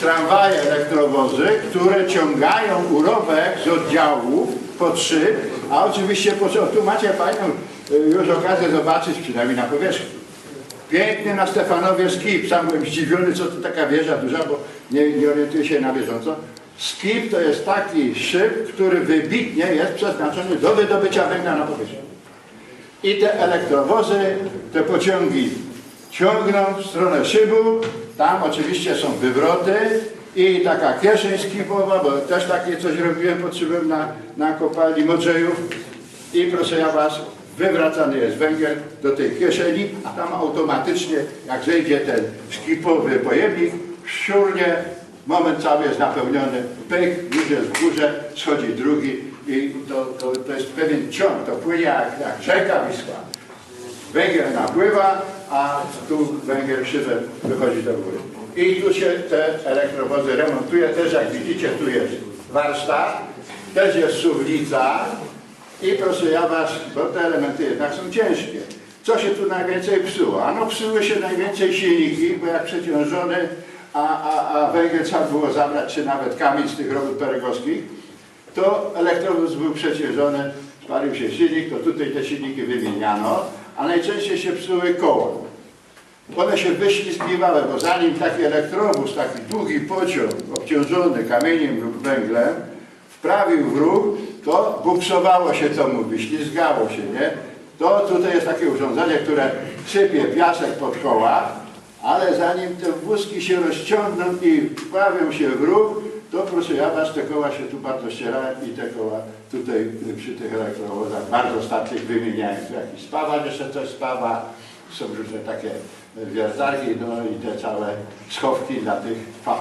tramwaje, elektrowozy, które ciągają urobek z oddziałów pod szyb, a oczywiście po, co- tu macie Panią y, już okazję zobaczyć, przynajmniej na powierzchni. Piękny na Stefanowie skip. Sam byłem zdziwiony, co to taka wieża duża, bo nie, nie orientuję się na bieżąco. Skip to jest taki szyb, który wybitnie jest przeznaczony do wydobycia węgla na powierzchni. I te elektrowozy, te pociągi ciągną w stronę szybu. Tam oczywiście są wywroty i taka kieszeń skipowa, bo też takie coś robiłem pod szybem na, na kopalni Modrzejów. I proszę ja Was, wywracany jest węgiel do tej kieszeni, a tam automatycznie, jak zejdzie ten skipowy pojemnik, siurnie, moment cały jest napełniony, pyk, już jest w górze, schodzi drugi i to, to, to jest pewien ciąg, to płynie jak, jak rzeka Wisła. Węgiel napływa, a tu węgiel szybem wychodzi do góry. I tu się te elektrowozy remontuje, też jak widzicie, tu jest warsztat, też jest suwnica i proszę ja Was, bo te elementy jednak są ciężkie. Co się tu najwięcej psuło? Ano psuły się najwięcej silniki, bo jak przeciążony, a, a, a węgiel trzeba było zabrać, czy nawet kamień z tych robót peregowskich, to elektrowóz był przeciążony, spalił się silnik, to tutaj te silniki wymieniano, a najczęściej się psuły koła. One się wyślizgiwały, bo zanim taki elektrobus, taki długi pociąg obciążony kamieniem lub węglem wprawił w ruch, to buksowało się to mówi, ślizgało się, nie? To tutaj jest takie urządzenie, które sypie piasek pod koła, ale zanim te wózki się rozciągną i wprawią się w ruch, to proszę ja was, te koła się tu bardzo ścierają i te koła tutaj przy tych elektrowozach bardzo statych wymieniają. Tu jakiś spawa, jeszcze coś spawa, są różne takie wiertarki, no i te całe schowki dla tych fa